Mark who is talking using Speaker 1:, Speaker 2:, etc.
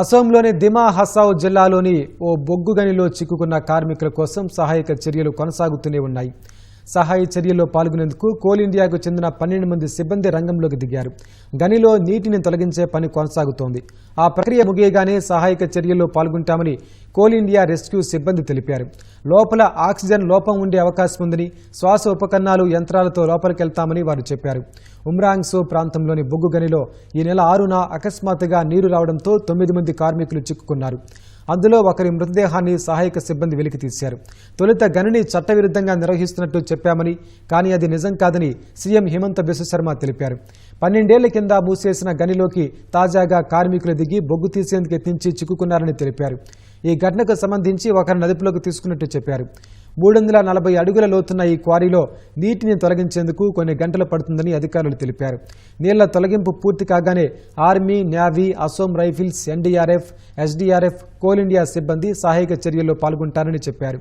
Speaker 1: అసోంలోని దిమా హసావ్ జిల్లాలోని ఓ బొగ్గు గనిలో చిక్కుకున్న కార్మికుల కోసం సహాయక చర్యలు కొనసాగుతూనే ఉన్నాయి. సహాయ చర్యల్లో పాల్గొనేందుకు కోల్ ఇండియాకు చెందిన పన్నెండు మంది సిబ్బంది రంగంలోకి దిగారు. గనిలో నీటిని తొలగించే పని కొనసాగుతోంది. ఆ ప్రక్రియ ముగియగానే సహాయక చర్యల్లో పాల్గొంటామని కోల్ ఇండియా రెస్క్యూ సిబ్బంది తెలిపారు. లోపల ఆక్సిజన్ లోపం ఉండే అవకాశం ఉందని శ్వాస ఉపకరణాలు యంత్రాలతో లోపలికెళ్తామని వారు చెప్పారు. ఉమ్రాంగ్సో ప్రాంతంలోని బొగ్గు గనిలో ఈ నెల ఆరున అకస్మాత్తుగా నీరు రావడంతో తొమ్మిది మంది కార్మికులు చిక్కుకున్నారు. అందులో ఒకరి మృతదేహాన్ని సహాయక సిబ్బంది వెలికి తీశారు. తొలుత గనిని చట్టవిరుద్ధంగా నిర్వహిస్తున్నట్టు చెప్పామని కానీ అది నిజం కాదని సీఎం హిమంత బిశ్వశర్మ తెలిపారు. పన్నెండేళ్ళ కింద మూసేసిన గనిలోకి తాజాగా కార్మికులు దిగి బొగ్గు తీసేందుకు యత్నించి చిక్కుకున్నారని తెలిపారు. ఈ ఘటనకు సంబంధించి ఒకరిని అదుపులోకి తీసుకున్నట్టు చెప్పారు. మూడు వందల నలభై అడుగుల లోతున్న ఈ క్వారీలో నీటిని తొలగించేందుకు కొన్ని గంటలు పడుతుందని అధికారులు తెలిపారు. నీళ్ళ తొలగింపు పూర్తి కాగానే army navy Assam Rifles NDRF SDRF Coal India సిబ్బంది సహాయక చర్యల్లో పాల్గొంటారని చెప్పారు.